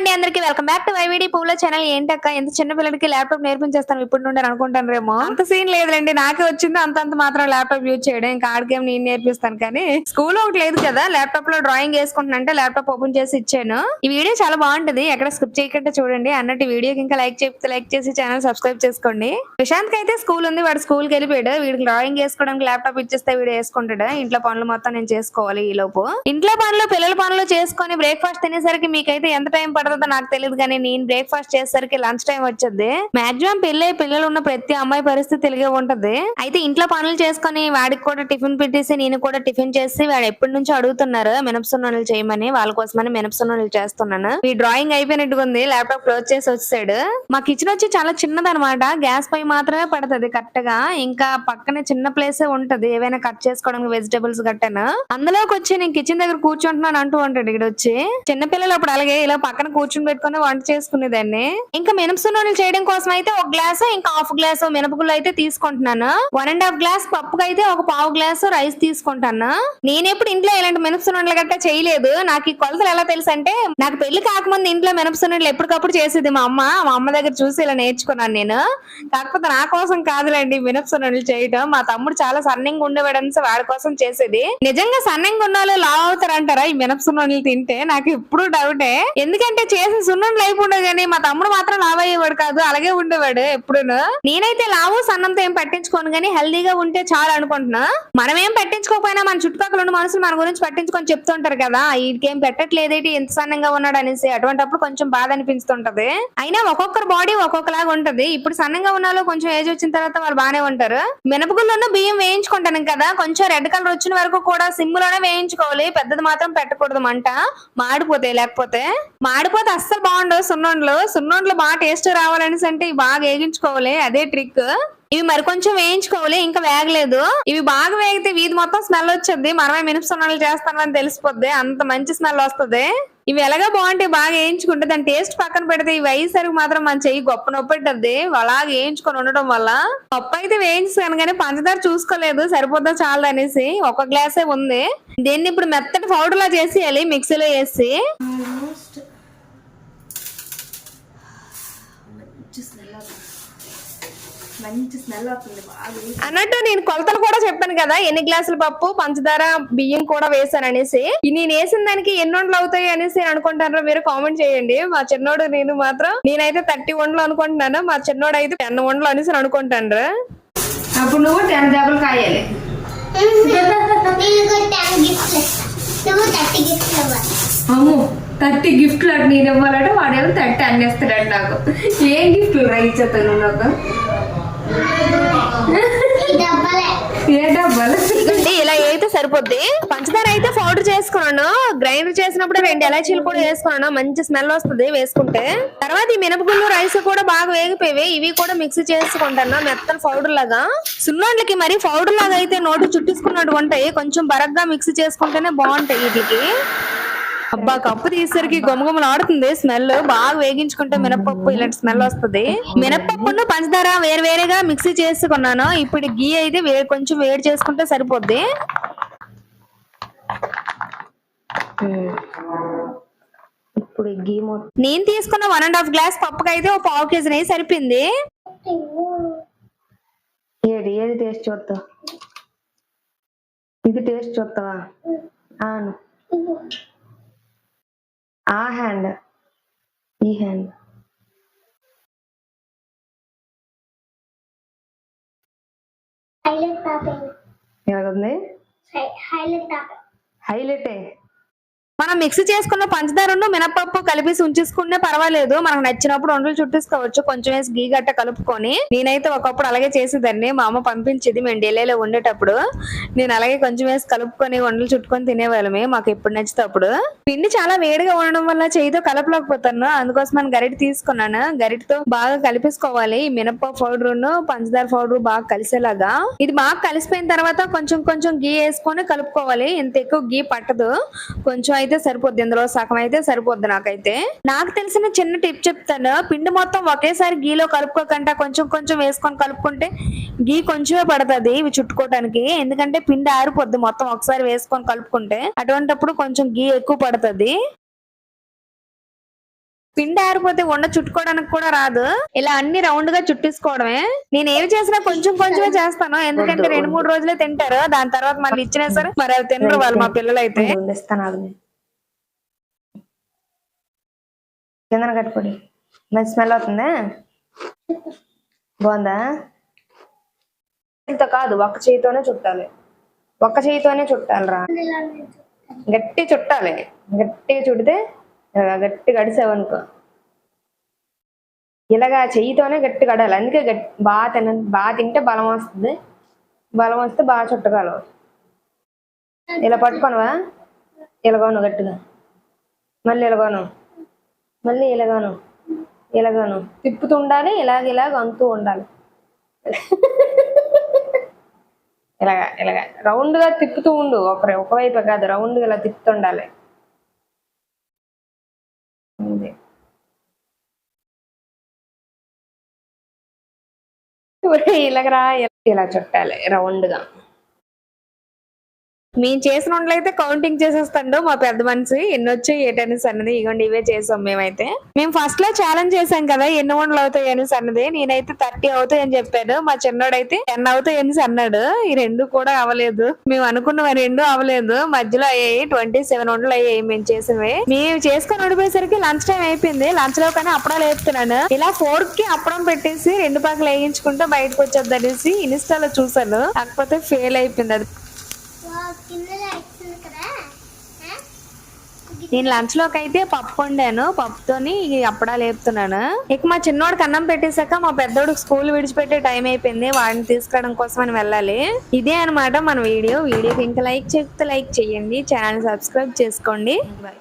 అండి అందరికి welcome back to వైవిడి పూల ఛానల్. ఏంటక్క ఎంత చిన్న పిల్లడికి ల్యాప్టాప్ నేర్పించేస్తాను ఇప్పుడు నుండి అనుకుంటాను రేమో అంత సీన్ లేదులేండి నాకే వచ్చింది అంత అంత మాత్రం ల్యాప్టాప్ యూజ్ చేయడం ఇంకా ఆడికేం నేను నేర్పిస్తాను కానీ స్కూల్ ఒకటి లేదు కదా ల్యాప్టాప్లో డ్రాయింగ్ వేసుకుంటున్నంటే ల్యాప్టాప్ ఓపెన్ చేసి ఇచ్చాను. ఈ వీడియో చాలా బాగుంటది ఎక్కడ స్కిప్ చేయకుండా చూడండి అన్నట్టు వీడియోకి ఇంకా లైక్ చెప్తే లైక్ చేసి ఛానల్ సబ్స్క్రైబ్ చేసుకోండి. ప్రశాంత్ అయితే స్కూల్ ఉంది వాడు స్కూల్కి వెళ్ళిపోయాడు వీడికి డ్రాయింగ్ వేసుకోవడానికి ల్యాప్టాప్ ఇచ్చేస్తే వీడు వేసుకుంటాడు ఇంట్లో పనులు మొత్తం నేను చేసుకోవాలి ఈ లోపు ఇంట్లో పనులు పిల్లల పనులు చేసుకొని బ్రేక్ఫాస్ట్ తినేసరికి మీకైతే ఎంత టైం పడుతుంది? నాకు తెలియదు కానీ నేను బ్రేక్ఫాస్ట్ చేసేసరికి లంచ్ టైం వచ్చేది. మాక్సిమం పెళ్ళి పిల్లలు ఉన్న ప్రతి అమ్మాయి పరిస్థితి తెలిగే ఉంటది. అయితే ఇంట్లో పనులు చేసుకొని వాడికి కూడా టిఫిన్ పెట్టేసి నేను కూడా టిఫిన్ చేసి వాడు ఎప్పటి నుంచో అడుగుతున్నారు మినపసున్నలు చేయమని వాళ్ళ కోసమని మినపసున్నలు చేస్తున్నాను. ఈ డ్రాయింగ్ అయిపోయినట్టుగా ఉంది ల్యాప్టాప్ క్లోజ్ చేసి వచ్చాడు మా కిచెన్ వచ్చి చాలా చిన్నదనమాట గ్యాస్ పై మాత్రమే పడుతుంది కరెక్ట్గా. ఇంకా పక్కనే చిన్న ప్లేస్ ఉంటది ఏవైనా కట్ చేసుకోవడానికి వెజిటబుల్స్ గట్టను. అందులోకి వచ్చి నేను కిచెన్ దగ్గర కూర్చుంటున్నాను అంటూ ఉంటాడు ఇక్కడ వచ్చి చిన్నపిల్లలు అప్పుడు అలాగే ఇలా పక్కన కూర్చుని పెట్టుకుని వంట చేసుకునేదాన్ని. ఇంకా మినపసున్నలు చేయడం కోసం అయితే ఒక గ్లాస్ ఇంకా హాఫ్ గ్లాస్ మినపగుళ్ళు అయితే తీసుకుంటున్నాను. వన్ అండ్ హాఫ్ గ్లాస్ పప్పుకి అయితే ఒక పావు గ్లాస్ రైస్ తీసుకుంటాను నేను ఎప్పుడు ఇంట్లో ఇలాంటి మినపసున్నలు గట్టా చేయలేదు. నాకు ఈ కొలతలు ఎలా తెలుసు అంటే నాకు పెళ్ళి కాకముందు ఇంట్లో మినపసున్నలు ఎప్పటికప్పుడు చేసేది మా అమ్మ. మా అమ్మ దగ్గర చూసి ఇలా నేర్చుకున్నాను నేను. కాకపోతే నా కోసం కాదులేండి మినపసున్నలు చేయటం. మా తమ్ముడు చాలా సన్నంగా ఉండేవాడని వాడి కోసం చేసేది. నిజంగా సన్నంగా ఉన్న వాళ్ళు లావ్ అవుతారంటారా ఈ మినపసున్నలు తింటే? నాకు ఎప్పుడు డౌటే. ఎందుకంటే చేసిన లేవు ఉండదు కానీ మా తమ్ముడు మాత్రం లావ్ అయ్యేవాడు కాదు అలాగే ఉండేవాడు ఎప్పుడును. నేనైతే లావు సన్నంతో ఏం పట్టించుకోను కానీ హెల్దీగా ఉంటే చాలు అనుకుంటున్నా. మనం ఏం పట్టించుకోకపోయినా మన చుట్టుపక్కల ఉన్న మనుషులు మన గురించి పట్టించుకొని చెప్తుంటారు కదా వీడికేం పెట్టట్లేదేటి ఎంత సన్నంగా ఉన్నాడు అనేసి అటువంటిప్పుడు కొంచెం బాధ అనిపిస్తుంటది. అయినా ఒక్కొక్కరు బాడీ ఒక్కొక్కలాగా ఉంటది. ఇప్పుడు సన్నంగా ఉన్నాలో కొంచెం ఏజ్ వచ్చిన తర్వాత వాళ్ళు బానే ఉంటారు. మినపగుళ్ళను బియ్యం వేయించుకుంటాను కదా కొంచెం రెడ్ కలర్ వచ్చిన వరకు కూడా సిమ్లోనే వేయించుకోవాలి. పెద్దది మాత్రం పెట్టకూడదు మంట. మాడిపోతాయి లేకపోతే మాడిపోతే అస్సలు బాగుండవు సున్నుండలు. సున్నుండలు బాగా టేస్ట్ రావాలనేసి అంటే ఇవి బాగా వేగించుకోవాలి. అదే ట్రిక్ ఇవి మరి కొంచెం వేయించుకోవాలి ఇంకా వేగలేదు. ఇవి బాగా వేగితే వీధి మొత్తం స్మెల్ వచ్చేది. మనమే మినప సున్నలు చేస్తామని తెలిసిపోద్ది. అంత మంచి స్మెల్ వస్తుంది. ఇవి ఎలాగా బాగుంటాయి బాగా వేయించుకుంటే దాని టేస్ట్ పక్కన పెడితే ఇవి అయ్యేసరికి మాత్రం మన చెయ్యి గొప్ప నొప్పి పెట్టద్ది అలాగే వేయించుకొని ఉండడం వల్ల పప్పు అయితే వేయించాను కానీ పంచదార చూసుకోలేదు. సరిపోతా చాలు అనేసి ఒక గ్లాసే ఉంది. దీన్ని ఇప్పుడు మెత్తటి పౌడర్ లా చేసేయాలి మిక్సీలో వేసి ఆల్మోస్ట్ మంచి స్మెల్ అవుతుంది మంచి స్మెల్ అవుతుంది బాగా అన్నట్టు నేను కొలతలు కూడా చెప్పాను కదా ఎన్ని గ్లాసుల పప్పు పంచదార బియ్యం కూడా వేసాను అనేసి నేను వేసిన దానికి ఎన్ని వంటలు అవుతాయి అనేసి అనుకుంటారో మీరు కామెంట్ చేయండి. మా చిన్నోడు నేను మాత్రం నేనైతే థర్టీ వంటలు అనుకుంటున్నాను. మా చిన్నోడు అయితే టెన్ వంటలు అనేసి అనుకుంటాను అప్పుడు నువ్వు టెన్ దెబ్బలు కాయాలి. అమ్ము థర్టీ గిఫ్ట్లు అటు నేను ఇవ్వాలంటే వాడేమో థర్టీ అన్నేస్తాడు నాకు. ఏం గిఫ్ట్లు రా ఇచ్చేస్తాను నాకు? డబ్బాలే ఏ డబ్బాలు? ఇలా అయితే సరిపోద్ది? పంచదార అయితే పౌడర్ చేసుకున్నాను. గ్రైండర్ చేసినప్పుడు రెండు ఎలాచీలు కూడా వేసుకున్నాను. మంచి స్మెల్ వస్తుంది వేసుకుంటే. తర్వాత ఈ మినపగుళ్ళు రైస్ కూడా బాగా వేగిపోయి ఇవి కూడా మిక్స్ చేసుకుంటాను. మెత్తని పౌడర్ లాగా. సున్నోళ్ళకి మరి పౌడర్ లాగా అయితే నోటు చుట్టేసుకున్నట్టు ఉంటాయి కొంచెం బరగ్గా మిక్స్ చేసుకుంటేనే బాగుంటాయి వీటికి. అబ్బా కప్పు తీసేసరికి గుమగుమలు ఆడుతుంది స్మెల్ బాగా వేగించుకుంటే మినపప్పు ఇలాంటి స్మెల్ వస్తుంది. మినపప్పును పంచదార వేరు వేరేగా మిక్సీ చేసుకున్నాను ఇప్పుడు గీ అయితే వే కొంచెం వేడి చేసుకుంటే సరిపోద్ది. ఇప్పుడు గీ నేను తీసుకున్న వన్ అండ్ హాఫ్ గ్లాస్ పప్పుకి అయితే ఒక పావు కేజీ నెయ్యి సరిపోయింది ఏది ఏది టేస్ట్ చూస్తా ఇది టేస్ట్ చూస్తావా ആ ഹാൻഡ് ഈ ഹാൻഡ് ഹൈലൈറ്റ് ഹൈലൈറ്റ് ഹൈലൈറ്റേ? మనం మిక్స్ చేసుకున్న పంచదారను మినపప్పు కలిపేసి ఉంచేసుకుంటే పర్వాలేదు. మనకు నచ్చినప్పుడు వంటలు చుట్టేసుకోవచ్చు. కొంచెం వేసి గీ గట్ట కలుపుకొని. నేనైతే ఒకప్పుడు అలాగే చేసేదాన్ని. మా అమ్మ పంపించేది మేము ఢిల్లీలో ఉండేటప్పుడు. నేను అలాగే కొంచెం వేసి కలుపుకొని వంటలు చుట్టుకొని తినేవాళ్ళమే. మాకు ఎప్పుడు నచ్చితే అప్పుడు. పిండి చాలా వేడిగా ఉండడం వల్ల చేయితో కలపలేకపోతాను అందుకోసం నేను గరిట తీసుకున్నాను. గరిటతో బాగా కలిపేసుకోవాలి. మినపప్పు పౌడర్ పంచదార పౌడర్ బాగా కలిసేలాగా. ఇది బాగా కలిసిపోయిన తర్వాత కొంచెం కొంచెం గీ వేసుకొని కలుపుకోవాలి. ఇంత ఎక్కువ గీ పట్టదు. కొంచెం అయితే సరిపోద్ది ఇందులో సగం అయితే సరిపోద్ది నాకైతే. నాకు తెలిసిన చిన్న టిప్ చెప్తాను పిండి మొత్తం ఒకేసారి గీలో కలుపుకోకుండా కొంచెం కొంచెం వేసుకొని కలుపుకుంటే గీ కొంచెమే పడుతుంది ఇవి చుట్టుకోవడానికి ఎందుకంటే పిండి ఆరిపోద్ది మొత్తం ఒకసారి వేసుకొని కలుపుకుంటే అటువంటప్పుడు కొంచెం గీ ఎక్కువ పడుతుంది. పిండి ఆరిపోతే ఉండ చుట్టుకోవడానికి కూడా రాదు. ఇలా అన్ని రౌండ్గా చుట్టేసుకోవడమే. నేను ఏమి చేసినా కొంచెం కొంచెమే చేస్తాను ఎందుకంటే రెండు మూడు రోజులే తింటారు దాని తర్వాత మళ్ళీ ఇచ్చినా సరే మరి అవి తినరు వాళ్ళు మా పిల్లలు అయితే కిందన కట్టుకోడి. మంచి స్మెల్ అవుతుందా? బాగుందా? ఇంత కాదు ఒక్క చేయితోనే చుట్టాలి. ఒక్క చేయితోనే చుట్టాలిరా. గట్టి చుట్టాలి. గట్టిగా చుడితే ఇలాగ గట్టి గడిసావనుకో. ఇలాగా చెయ్యితోనే గట్టి కడాలి. అందుకే గట్టి బాగా తిన బాగా తింటే బలం వస్తుంది. బలం వస్తే బాగా చుట్టగలవు. ఇలా పట్టుకోనువా? ఇలాగోను గట్టిగా. మళ్ళీ ఇలాగోను మళ్ళీ ఇలాగాను ఇలాగాను తిప్పుతూ ఉండాలి ఇలాగ ఇలాగ అంతూ ఉండాలి. ఇలాగ ఇలాగ. రౌండ్గా తిప్పుతూ ఉండు. ఒక ఒకవైపు కాదు రౌండ్గా ఇలా తిప్పుతుండాలి. ఇలాగ రా ఇలా చుట్టాలి రౌండ్గా మేము చేసిన అయితే కౌంటింగ్ చేసేస్తాడు మా పెద్ద మనిషి. ఎన్ని వచ్చాయి ఏటనేసి అన్నది ఇగోండి ఇవే చేసాం మేమైతే. మేము ఫస్ట్లో ఛాలెంజ్ చేసాం కదా ఎన్ని వండలు అవుతాయి అనేసి అన్నది నేనైతే థర్టీ అవుతాయి అని చెప్పాను. మా చిన్నోడైతే టెన్ అవుతాయి అనేసి అన్నాడు ఈ రెండు కూడా అవ్వలేదు. మేము అనుకున్న రెండు అవ్వలేదు. మధ్యలో అయ్యాయి. ట్వంటీ సెవెన్ వండలు అయ్యాయి మేము చేసినవి. మేము చేసుకొని ఓడిపోయేసరికి లంచ్ టైం అయిపోయింది. లంచ్లో కానీ అప్పడాలు వేస్తున్నాను. ఇలా ఫోర్కి అప్పడం పెట్టేసి రెండు పక్కలు వేయించుకుంటే బయటకు వచ్చేది అనేసి ఇన్స్టాలో చూసాను కాకపోతే ఫెయిల్ అయిపోయింది అది వావ్, కింద లైట్స్ కదా ఆ? నేను లంచ్లోకి అయితే పప్పు వండాను. పప్పుతోని అప్పుడా అప్పడాలు వేపుతున్నాను. ఇక మా చిన్నోడికి అన్నం పెట్టేశాక మా పెద్దోడికి స్కూల్ విడిచిపెట్టే టైం అయిపోయింది. వాడిని తీసుకురావడం కోసం అని వెళ్ళాలి. ఇదే అన్నమాట మన వీడియో. వీడియోకి ఇంకా లైక్ చేస్తే లైక్ చేయండి. ఛానల్ సబ్స్క్రైబ్ చేసుకోండి. బాయ్.